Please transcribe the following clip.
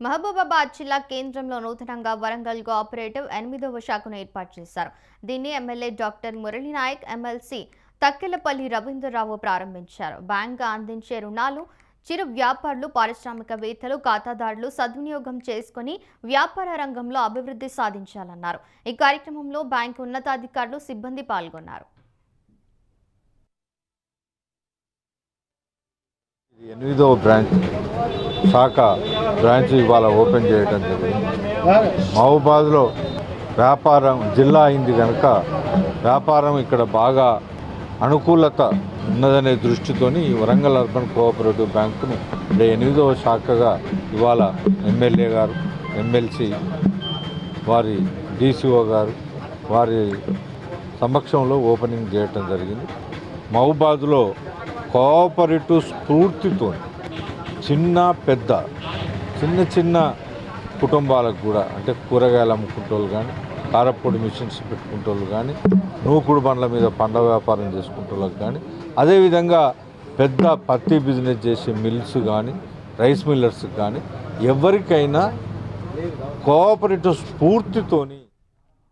మహబూబాబాద్ జిల్లా కేంద్రంలో నూతనంగా వరంగల్ కోఆపరేటివ్ ఎనిమిదవ శాఖను ఏర్పాటు చేశారు. దీన్ని MLA doctor Muralinayak MLC Takkelapalli Ravindrarao ప్రారంభించారు. బ్యాంక్ అందించే రుణాలు చిరు వ్యాపారులు పారిశ్రామికవేత్తలు ఖాతాదారులు సద్వినియోగం చేసుకుని వ్యాపార రంగంలో అభివృద్ధి సాధించాలన్నారు. ఈ కార్యక్రమంలో బ్యాంకు ఉన్నతాధికారులు సిబ్బంది పాల్గొన్నారు. ఎనిమిదవ బ్రాంచ్. శాఖ బ్రాంచ్ ఇవాళ ఓపెన్ చేయడం జరిగింది. మహబూబాద్లో వ్యాపారం జిల్లా అయింది కనుక వ్యాపారం ఇక్కడ బాగా అనుకూలత ఉన్నదనే దృష్టితోని వరంగల్ అర్బన్ కోఆపరేటివ్ బ్యాంకును ఎనిమిదవ శాఖగా ఇవాళ ఎమ్మెల్యే గారు ఎమ్మెల్సీ వారి డీసీఓ గారు వారి సమక్షంలో ఓపెనింగ్ చేయటం జరిగింది. మహబూబాద్లో కోఆపరేటివ్ స్ఫూర్తితో చిన్న పెద్ద చిన్న చిన్న కుటుంబాలకు కూడా అంటే కూరగాయలు అమ్ముకుంటోళ్ళు కానీ కారపొడి మిషన్స్ పెట్టుకుంటోళ్ళు కానీ నూకుడు బండ్ల మీద పండ్ల వ్యాపారం చేసుకుంటోళ్ళకి కానీ అదేవిధంగా పెద్ద పత్తి బిజినెస్ చేసే మిల్స్ కానీ రైస్ మిల్లర్స్ కానీ ఎవరికైనా కోఆపరేటివ్ స్ఫూర్తితోని